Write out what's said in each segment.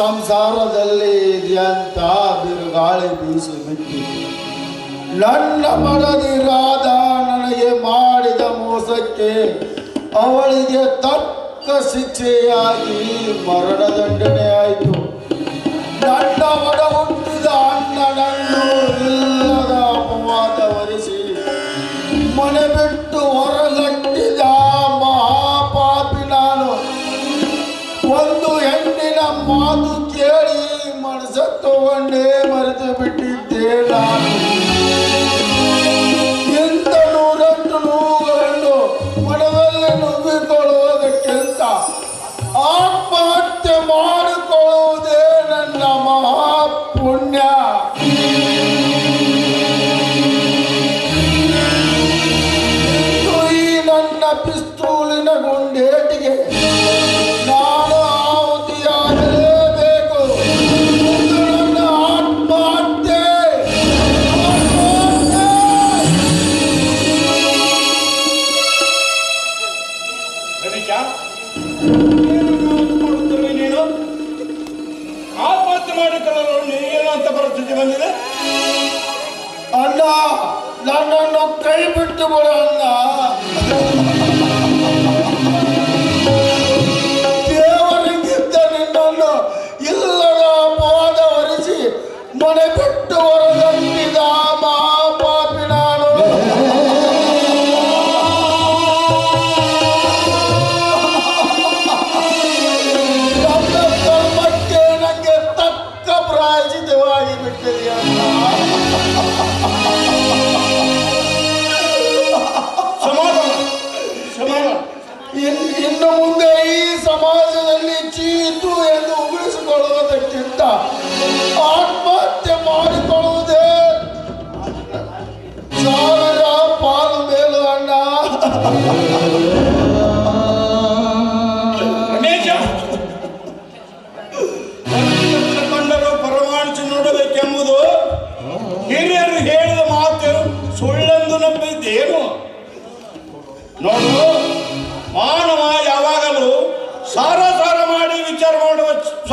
ಸಂಸಾರದಲ್ಲಿ ಇದೆಯಂತ ಬಿರುಗಾಳಿ ಬೀಸಿ ಬಿಟ್ಟಿ ನನ್ನ ಮಡದಿರಾದ ನನಗೆ ಮಾಡಿದ ಮೋಸಕ್ಕೆ ಅವಳಿಗೆ ತಕ್ಕ ಶಿಕ್ಷೆಯಾಗಿ ಮರಣದಂಡನೆ ಆಯಿತು. ಮಾತು ಕೇಳಿ ಮನಸ ತಗೊಂಡೇ ಮರೆತು ಬಿಟ್ಟಿದ್ದೆ ನಾನು ಎಂತ ನೂರಟ್ಟು ನೋವುಗಳನ್ನು ಮನದಲ್ಲಿ ನುಗ್ಗಿಕೊಳ್ಳುವುದಕ್ಕಿಂತ ಆತ್ಮಹತ್ಯೆ ಮಾಡಿಕೊಳ್ಳುವುದೇ ನನ್ನ ಮಹಾಪುಣ್ಯ. ಈ ನನ್ನ ಪಿಸ್ತೂಲಿನ ಗುಂಡೆ ಬಂದಿದೆ. ಅಣ್ಣ ನನ್ನನ್ನು ಕೈ ಬಿಟ್ಟು ಬಿಡ ಅಣ್ಣ. ದೇವರಿಗಿದ್ದ ನಿನ್ನನ್ನು ಇಲ್ಲದ ಪಾದ ಹರಿಸಿ ಮನೆ ಬಿಟ್ಟು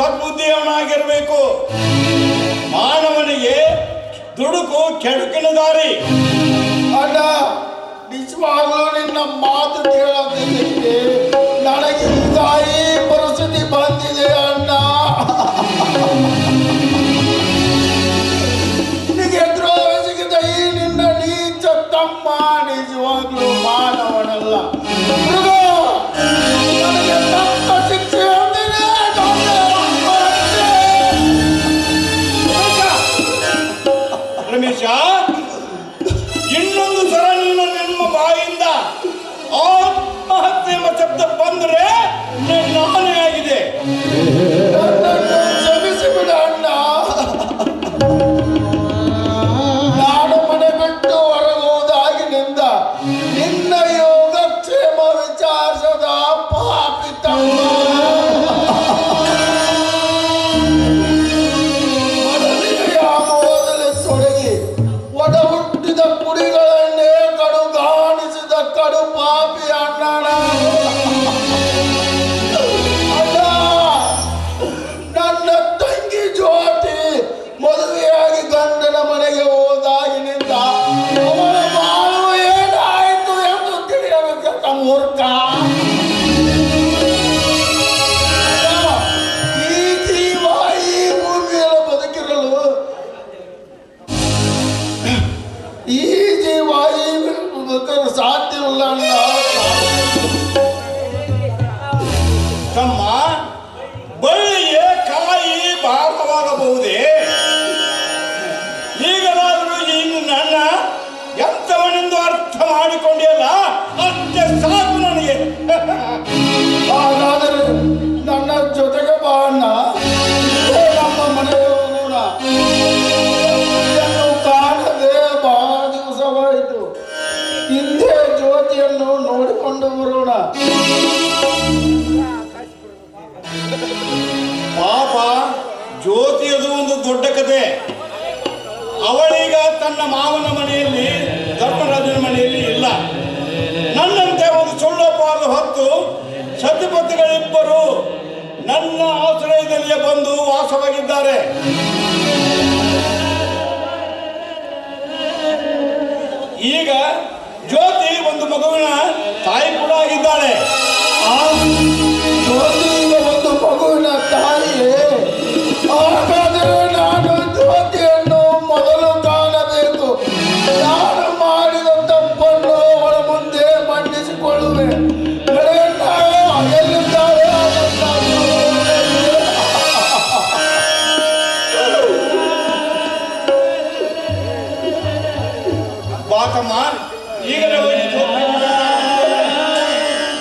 ಸದ್ಬುದ್ಧಿಯವನಾಗಿರಬೇಕು. ಮಾನವನಿಗೆ ದುಡುಕು ಕೆಡುಕಿನ ದಾರಿ. ಮಾಡಿಕೊಂಡಿಯಲ್ಲ? ಅಷ್ಟೇ ಸಾಕು ನನಗೆ. ಹಾಗಾದರೆ ನನ್ನ ಜೊತೆಗೆ ಬಾ ಅಣ್ಣ. ನಮ್ಮ ಮನೆಗೆ ಹೋಗೋಣ ಹಿಂದೆ ಜ್ಯೋತಿಯನ್ನು ನೋಡಿಕೊಂಡು ಬರೋಣ. ಪಾಪ ಜ್ಯೋತಿಯದು ಒಂದು ದೊಡ್ಡ ಕತೆ. ಅವಳೀಗ ತನ್ನ ಮಾವನ ಮನೆಯಲ್ಲಿ ಧರ್ಮರಾಜ ಮತ್ತು ಸತಿಪತಿಗಳಿಬ್ಬರು ನನ್ನ ಆಶ್ರಯದಲ್ಲಿಯೇ ಬಂದು ವಾಸವಾಗಿದ್ದಾರೆ. ಈಗ ಜ್ಯೋತಿ ಒಂದು ಮಗುವಿನ ತಾಯಿ ಕೂಡ ಆಗಿದ್ದಾಳೆ.